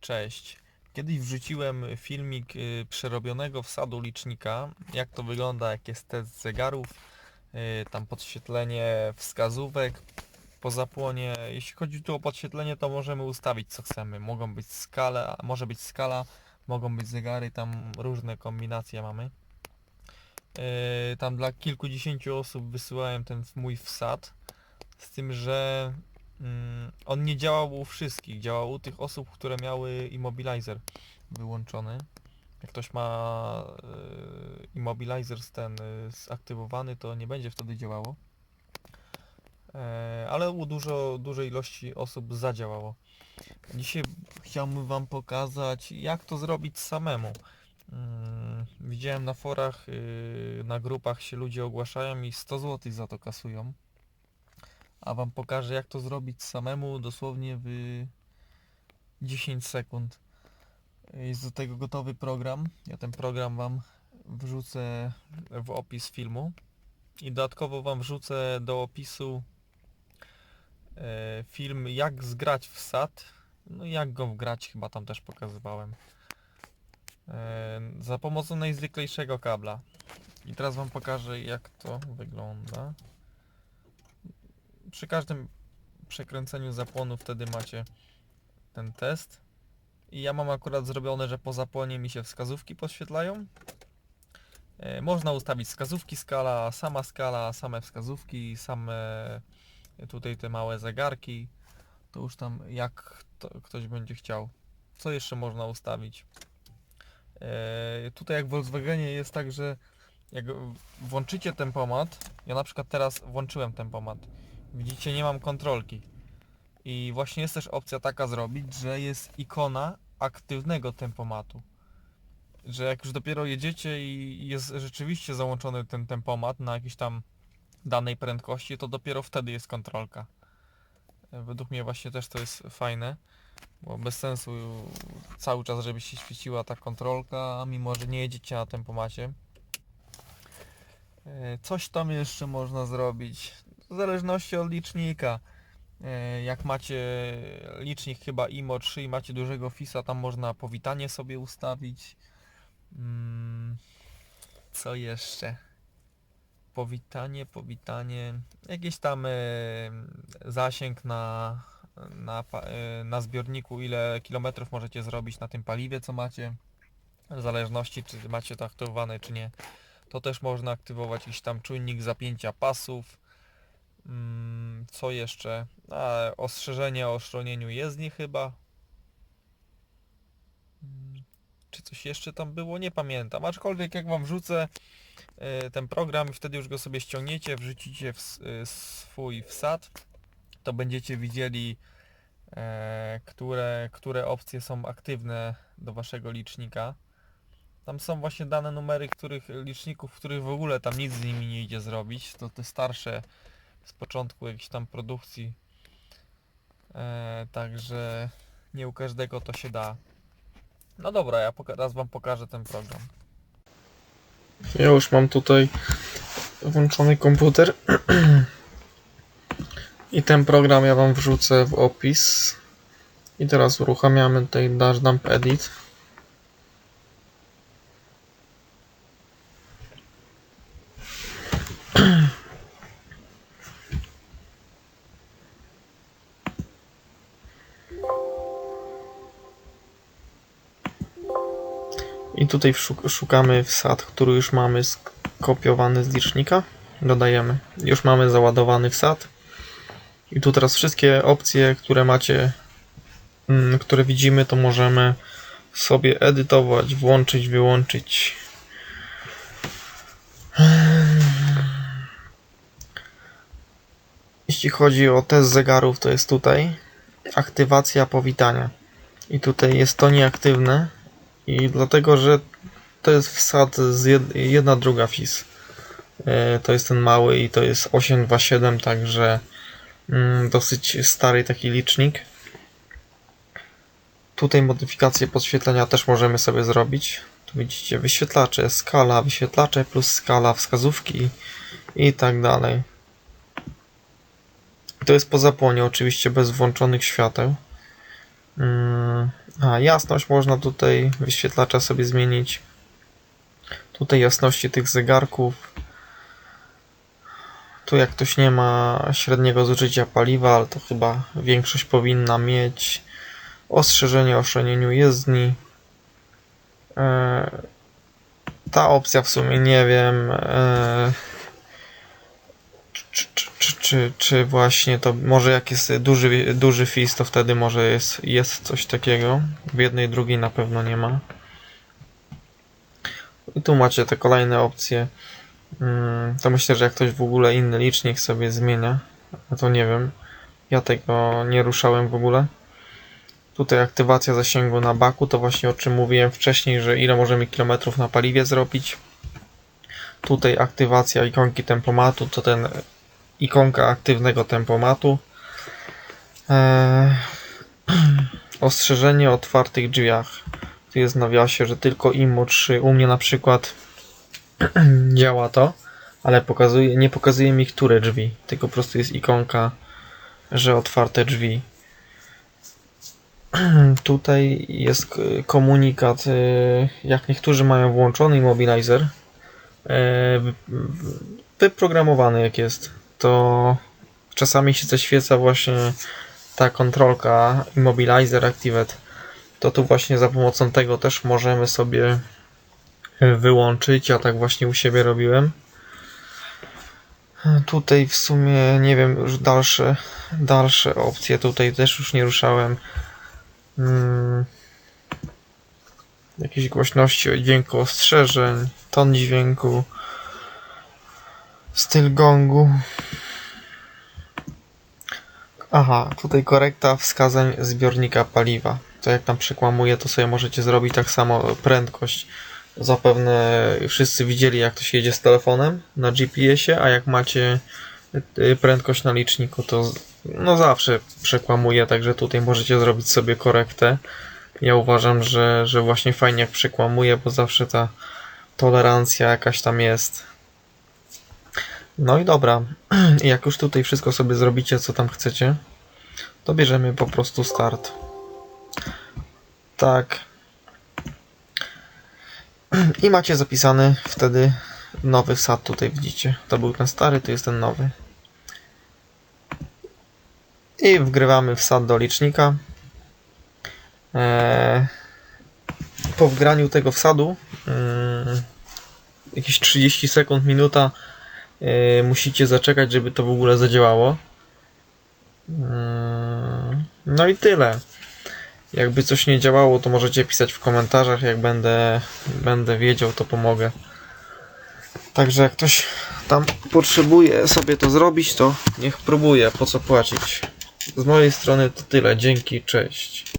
Cześć. Kiedyś wrzuciłem filmik y, przerobionego wsadu licznika, jak to wygląda, jak jest test zegarów, y, tam podświetlenie wskazówek po zapłonie. Jeśli chodzi tu o podświetlenie, to możemy ustawić co chcemy. Mogą być skala, może być skala, mogą być zegary, tam różne kombinacje mamy. Y, Tam dla kilkudziesięciu osób wysyłałem ten mój wsad, z tym, że Mm, on nie działał u wszystkich, działał u tych osób, które miały immobilizer wyłączony. Jak ktoś ma y, immobilizer ten y, zaktywowany, to nie będzie wtedy działało. E, ale u dużo, dużej ilości osób zadziałało. Dzisiaj chciałbym Wam pokazać, jak to zrobić samemu. Mm, widziałem na forach, y, na grupach się ludzie ogłaszają i 100 zł za to kasują a wam pokażę jak to zrobić samemu dosłownie w 10 sekund. Jest do tego gotowy program. Ja ten program wam wrzucę w opis filmu i dodatkowo wam wrzucę do opisu e, film jak zgrać w SAT. No jak go wgrać chyba tam też pokazywałem. E, Za pomocą najzwyklejszego kabla. I teraz wam pokażę jak to wygląda przy każdym przekręceniu zapłonu wtedy macie ten test. I ja mam akurat zrobione, że po zapłonie mi się wskazówki podświetlają. E, Można ustawić wskazówki skala, sama skala, same wskazówki, same tutaj te małe zegarki. To już tam jak to ktoś będzie chciał. Co jeszcze można ustawić? E, Tutaj jak w Volkswagenie jest tak, że jak włączycie tempomat, ja na przykład teraz włączyłem tempomat Widzicie, nie mam kontrolki. I właśnie jest też opcja taka zrobić, że jest ikona aktywnego tempomatu. Że jak już dopiero jedziecie i jest rzeczywiście załączony ten tempomat na jakiejś tam danej prędkości, to dopiero wtedy jest kontrolka. Według mnie właśnie też to jest fajne, bo bez sensu cały czas, żeby się świeciła ta kontrolka, mimo że nie jedziecie na tempomacie. E, Coś tam jeszcze można zrobić w zależności od licznika. E, Jak macie licznik chyba IMO 3 i macie dużego FISa, tam można powitanie sobie ustawić. Mm, Co jeszcze? Powitanie, powitanie. Jakiś tam e, zasięg na, na, e, na zbiorniku, ile kilometrów możecie zrobić na tym paliwie, co macie. W zależności, czy macie to aktywowane, czy nie. To też można aktywować jakiś tam czujnik zapięcia pasów. Mm, Co jeszcze? A, ostrzeżenie o oszronieniu jezdni chyba. Mm, Czy coś jeszcze tam było? Nie pamiętam. Aczkolwiek jak wam wrzucę e, ten program i wtedy już go sobie ściągniecie, wrzucicie w e, swój wsad, to będziecie widzieli, e, które, które opcje są aktywne do waszego licznika. Tam są właśnie dane numery, których liczników, których w ogóle tam nic z nimi nie idzie zrobić. To te starsze z początku jakiejś tam produkcji. E, także nie u każdego to się da. No dobra, ja raz wam pokażę ten program. Ja już mam tutaj włączony komputer. I ten program ja wam wrzucę w opis. I teraz uruchamiamy tutaj Dash Dump Edit. I tutaj szuk- szukamy wsad, który już mamy skopiowany z licznika. Dodajemy. Już mamy załadowany wsad. I tu teraz wszystkie opcje, które macie, mm, które widzimy, to możemy sobie edytować, włączyć, wyłączyć. Jeśli chodzi o test zegarów, to jest tutaj aktywacja powitania. I tutaj jest to nieaktywne, i dlatego, że to jest wsad z jed, jedna druga FIS. E, To jest ten mały i to jest 827, także mm, dosyć stary taki licznik. Tutaj modyfikacje podświetlenia też możemy sobie zrobić. Tu widzicie wyświetlacze, skala, wyświetlacze plus skala, wskazówki i tak dalej. To jest po zapłonie, oczywiście bez włączonych świateł. Mm, A, jasność można tutaj wyświetlacza sobie zmienić. Tutaj jasności tych zegarków. Tu jak ktoś nie ma średniego zużycia paliwa, ale to chyba większość powinna mieć. Ostrzeżenie o szaleniu jezdni. E, Ta opcja w sumie nie wiem. Czy, czy, właśnie to może jak jest duży, duży fis, to wtedy może jest, jest coś takiego. W jednej, drugiej na pewno nie ma. I tu macie te kolejne opcje. Mm, To myślę, że jak ktoś w ogóle inny licznik sobie zmienia, to nie wiem. Ja tego nie ruszałem w ogóle. Tutaj aktywacja zasięgu na baku, to właśnie o czym mówiłem wcześniej, że ile możemy kilometrów na paliwie zrobić. Tutaj aktywacja ikonki tempomatu, to ten ikonka aktywnego tempomatu. Eee, ostrzeżenie o otwartych drzwiach. Tu jest w nawiasie, że tylko IMO 3. U mnie na przykład działa to, ale pokazuje, nie pokazuje mi które drzwi, tylko po prostu jest ikonka, że otwarte drzwi. Tutaj jest komunikat, y, jak niektórzy mają włączony immobilizer, e, wy- wyprogramowany jak jest, to czasami się zaświeca właśnie ta kontrolka Immobilizer Activate. To tu właśnie za pomocą tego też możemy sobie wyłączyć. Ja tak właśnie u siebie robiłem. Tutaj w sumie nie wiem, już dalsze, dalsze opcje tutaj też już nie ruszałem. Mm. Jakieś głośności dźwięku ostrzeżeń, ton dźwięku, styl gongu. Aha, tutaj korekta wskazań zbiornika paliwa. To jak tam przekłamuje, to sobie możecie zrobić tak samo prędkość. Zapewne wszyscy widzieli, jak to się jedzie z telefonem na GPS-ie, a jak macie y, prędkość na liczniku, to no zawsze przekłamuje, także tutaj możecie zrobić sobie korektę. Ja uważam, że, że właśnie fajnie jak przekłamuje, bo zawsze ta tolerancja jakaś tam jest. No i dobra, jak już tutaj wszystko sobie zrobicie, co tam chcecie, to bierzemy po prostu start. Tak. I macie zapisany wtedy nowy wsad tutaj widzicie. To był ten stary, to jest ten nowy. I wgrywamy wsad do licznika. Eee, po wgraniu tego wsadu, mm, jakieś 30 sekund, minuta, musicie zaczekać, żeby to w ogóle zadziałało. Mm, No i tyle. Jakby coś nie działało, to możecie pisać w komentarzach. Jak będę, będę wiedział, to pomogę. Także jak ktoś tam potrzebuje sobie to zrobić, to niech próbuje. Po co płacić? Z mojej strony to tyle. Dzięki, cześć.